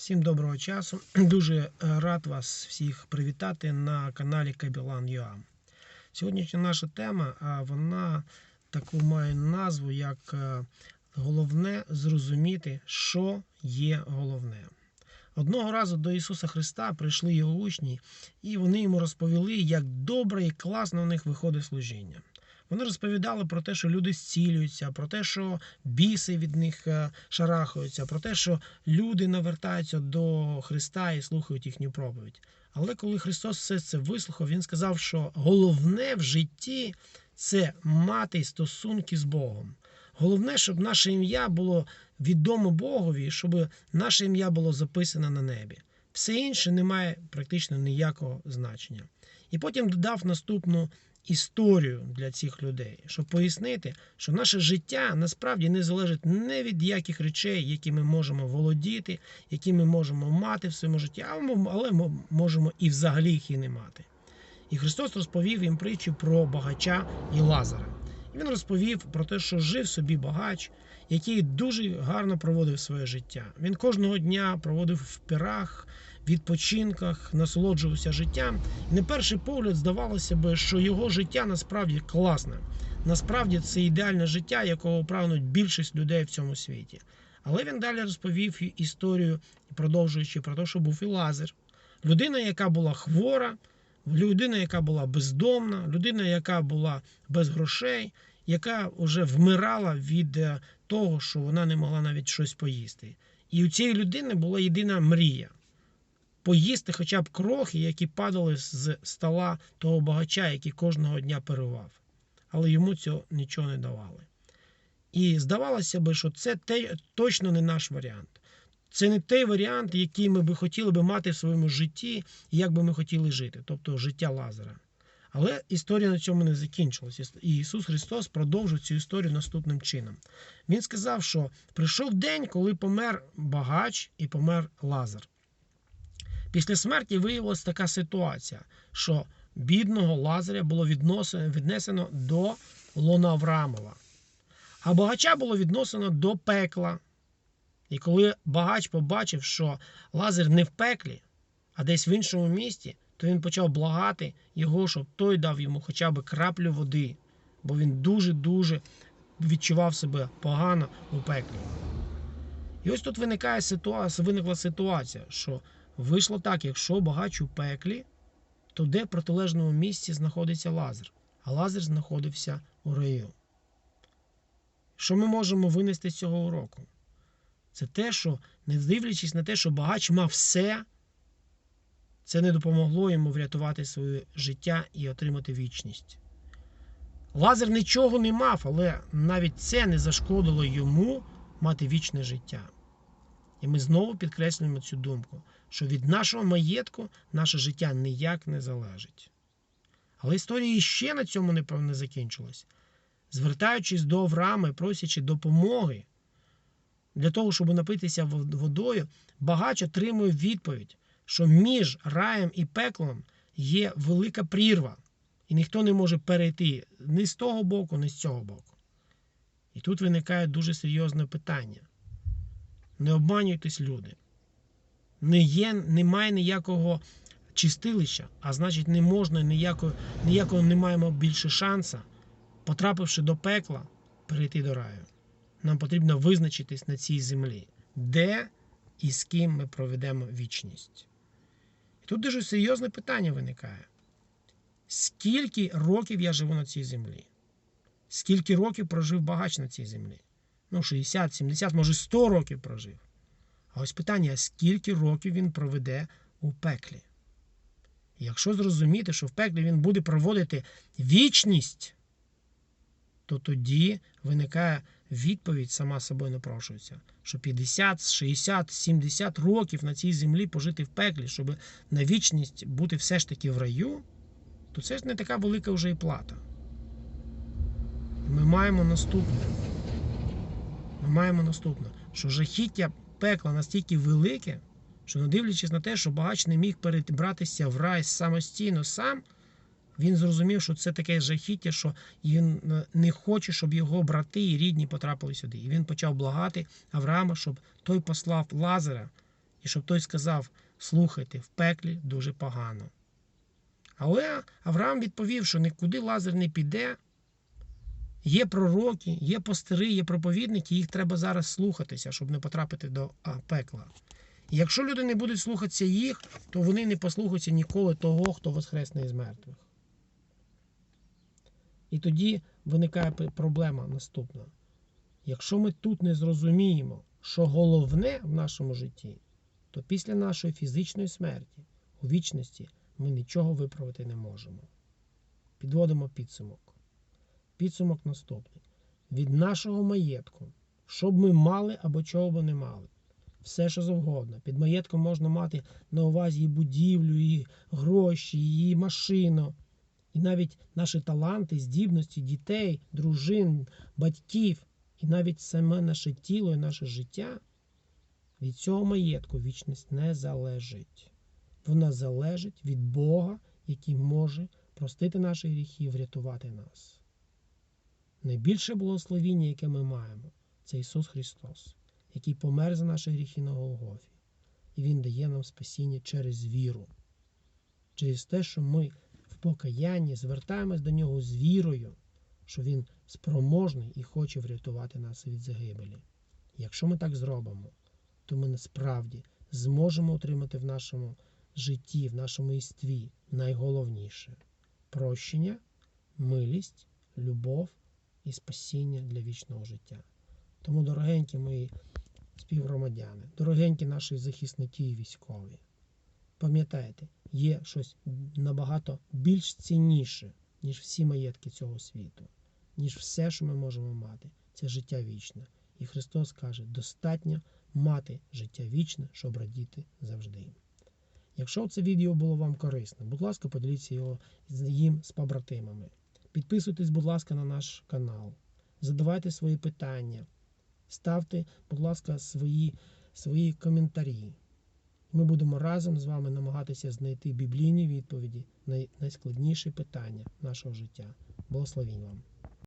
Всім доброго часу. Дуже е, рад вас всіх привітати на каналі Кабілан.ua. Сьогоднішня наша тема вона таку має назву, як е, головне зрозуміти, що є головне. Одного разу до Ісуса Христа прийшли його учні, і вони йому розповіли, як добре і класно у них виходить служіння. Вони розповідали про те, що люди зцілюються, про те, що біси від них е, шарахаються, про те, що люди навертаються до Христа і слухають їхню проповідь. Але коли Христос все це вислухав, Він сказав, що головне в житті це мати стосунки з Богом. Головне, щоб наше ім'я було відомо Богові, щоб наше ім'я було записане на небі. Все інше не має практично ніякого значення. І потім додав наступну історію для цих людей, щоб пояснити, що наше життя насправді не залежить не від яких речей, які ми можемо володіти, які ми можемо мати в своєму житті, але ми можемо і взагалі їх і не мати. І Христос розповів їм притчу про багача і Лазара. Він розповів про те, що жив собі багач, який дуже гарно проводив своє життя. Він кожного дня проводив в пірах, відпочинках, насолоджувався життям. І на перший погляд здавалося би, що його життя насправді класне. Насправді це ідеальне життя, якого прагнуть більшість людей в цьому світі. Але він далі розповів історію, продовжуючи про те, що був і Лазар. Людина, яка була хвора, людина, яка була бездомна, людина, яка була без грошей, яка вже вмирала від е, того, що вона не могла навіть щось поїсти. І у цієї людини була єдина мрія поїсти хоча б крохи, які падали з стола того багача, який кожного дня перевав. Але йому цього нічого не давали. І здавалося би, що це точно не наш варіант. Це не той варіант, який ми би хотіли би мати в своєму житті, як би ми хотіли жити, тобто життя Лазара. Але історія на цьому не закінчилася. І Ісус Христос продовжив цю історію наступним чином. Він сказав, що прийшов день, коли помер багач і помер Лазар. Після смерті виявилася така ситуація, що бідного Лазаря було відносено, віднесено до лона Авраамова, а багача було віднесено до пекла. І коли багач побачив, що Лазар не в пеклі, а десь в іншому місті, то він почав благати його, щоб той дав йому хоча б краплю води, бо він дуже-дуже відчував себе погано у пеклі. І ось тут виникає ситуація, виникла ситуація, що вийшло так, якщо багач у пеклі, то де в протилежному місці знаходиться Лазар, а Лазар знаходився у раю. Що ми можемо винести з цього уроку? Це те, що, не дивлячись на те, що багач мав все, це не допомогло йому врятувати своє життя і отримати вічність. Лазар нічого не мав, але навіть це не зашкодило йому мати вічне життя. І ми знову підкреслюємо цю думку, що від нашого маєтку наше життя ніяк не залежить. Але історія ще на цьому не закінчилась. Звертаючись до Авраама і просячи допомоги для того, щоб напитися водою, багач отримує відповідь, що між раєм і пеклом є велика прірва, і ніхто не може перейти ні з того боку, ні з цього боку. І тут виникає дуже серйозне питання. Не обманюйтесь, люди. Не є, немає ніякого чистилища, а значить, не можна ніякого, ніякого не маємо більше шанса, потрапивши до пекла, перейти до раю. Нам потрібно визначитись на цій землі, де і з ким ми проведемо вічність. І тут дуже серйозне питання виникає: скільки років я живу на цій землі? Скільки років прожив багач на цій землі? Ну, 60, 70, може 100 років прожив. А ось питання: скільки років він проведе у пеклі? І Якщо зрозуміти, що в пеклі він буде проводити вічність, то тоді виникає відповідь сама собою напрошується, що 50, 60, 70 років на цій землі пожити в пеклі, щоб на вічність бути все ж таки в раю, то це ж не така велика вже і плата. Ми маємо наступне. Ми маємо наступне, що жахіття пекла настільки велике, що не дивлячись на те, що багач не міг перебратися в рай самостійно сам, він зрозумів, що це таке жахіття, що він е, не хоче, щоб його брати і рідні потрапили сюди. І він почав благати Авраама, щоб той послав Лазаря І щоб той сказав: слухайте, в пеклі дуже погано. Але Авраам відповів, що нікуди Лазар не піде. Є пророки, є пастири, є проповідники, їх треба зараз слухатися, щоб не потрапити до пекла. І якщо люди не будуть слухатися їх, то вони не послухаються ніколи того, хто воскресне із мертвих. І тоді виникає проблема наступна. Якщо ми тут не зрозуміємо, що головне в нашому житті, то після нашої фізичної смерті у вічності ми нічого виправити не можемо. Підводимо підсумок. Підсумок наступний. Від нашого маєтку, що б ми мали або чого б не мали, все, що завгодно. Під маєтком можна мати на увазі і будівлю, і гроші, і машину, і навіть наші таланти, здібності дітей, дружин, батьків, і навіть саме наше тіло і наше життя. Від цього маєтку вічність не залежить. Вона залежить від Бога, який може простити наші гріхи і врятувати нас. Найбільше благословіння, яке ми маємо, це Ісус Христос, який помер за наші гріхи на Голгофі. І Він дає нам спасіння через віру, через те, що ми покаянні звертаємось до Нього з вірою, що Він спроможний і хоче врятувати нас від загибелі. Якщо ми так зробимо, то ми насправді зможемо отримати в нашому житті, в нашому істві найголовніше прощення, милість, любов і спасіння для вічного життя. Тому, дорогенькі мої співгромадяни, дорогенькі наші захисники і військові, пам'ятайте, є щось набагато більш цінніше, ніж всі маєтки цього світу, ніж все, що ми можемо мати. Це життя вічне. І Христос каже, достатньо мати життя вічне, щоб радіти завжди. Якщо це відео було вам корисно, будь ласка, поділіться його з їм з побратимами. Підписуйтесь, будь ласка, на наш канал. Задавайте свої питання. Ставте, будь ласка, свої, свої коментарі. Ми будемо разом з вами намагатися знайти біблійні відповіді на найскладніші питання нашого життя. Благословінь вам!